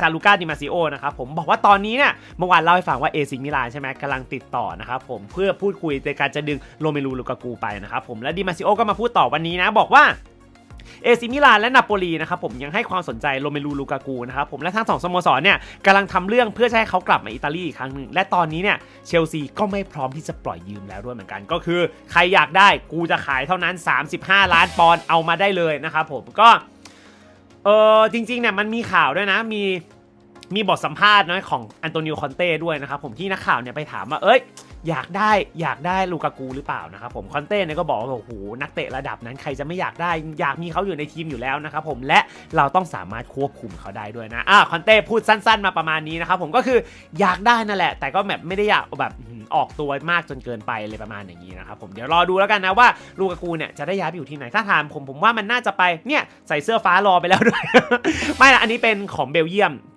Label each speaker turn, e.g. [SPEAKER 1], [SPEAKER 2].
[SPEAKER 1] ซาลูก้าดิมาซิโอนะครับผมบอกว่าตอนนี้เนี่ยเมื่อวานเล่าให้ฟังว่าเอซิมิลานใช่ไหมกำลังติดต่อนะครับผมเพื่อพูดคุยในการจะดึงโรเมลูลูกากูไปนะครับผมและดิมาซิโอก็มาพูดต่อวันนี้นะบอกว่าเอซิมิลานและนาโปลีนะครับผมยังให้ความสนใจโรเมลูลูกากูนะครับผมและทั้งสองสโมสรเนี่ยกำลังทำเรื่องเพื่อจะให้เขากลับมาอิตาลีอีกครั้งหนึ่งและตอนนี้เนี่ยเชลซีก็ไม่พร้อมที่จะปล่อยยืมแล้วด้วยเหมือนกัน ก็คือใครอยากได้กูจะขายเท่านั้น 35 ล้านปอนด์เอามาได้เลยนะครับผมก็ เออจริงๆเนี่ยมันมีข่าวด้วยนะ มีมีบทสัมภาษณ์นะของอันโตนิโอคอนเต้ด้วยนะครับผมที่นักข่าวเนี่ยไปถามว่าเอ้ยอยากได้อยากได้ลูกากูหรือเปล่านะครับผมคอนเต้เนี่ยก็บอกว่าโอ้โหนักเตะระดับนั้นใครจะไม่อยากได้อยากมีเขาอยู่ในทีมอยู่แล้วนะครับผมและเราต้องสามารถควบคุมเขาได้ด้วยนะอ่าคอนเต้พูดสั้น ๆ มาประมาณนี้นะครับผมก็คืออยากได้นั่นแหละ แต่ก็แบบไม่ได้อยากแบบ ออกตัวมากจนเกินไปเลยประมาณอย่างนี้นะครับผมเดี๋ยวรอดูแล้วกันนะว่าลูกากูเนี่ยจะได้ย้ายไปอยู่ที่ไหนถ้าถามผมผมว่ามันน่าจะไปเนี่ยใส่เสื้อฟ้ารอไปแล้วด้วย ไม่ละอันนี้เป็นของเบลเยียม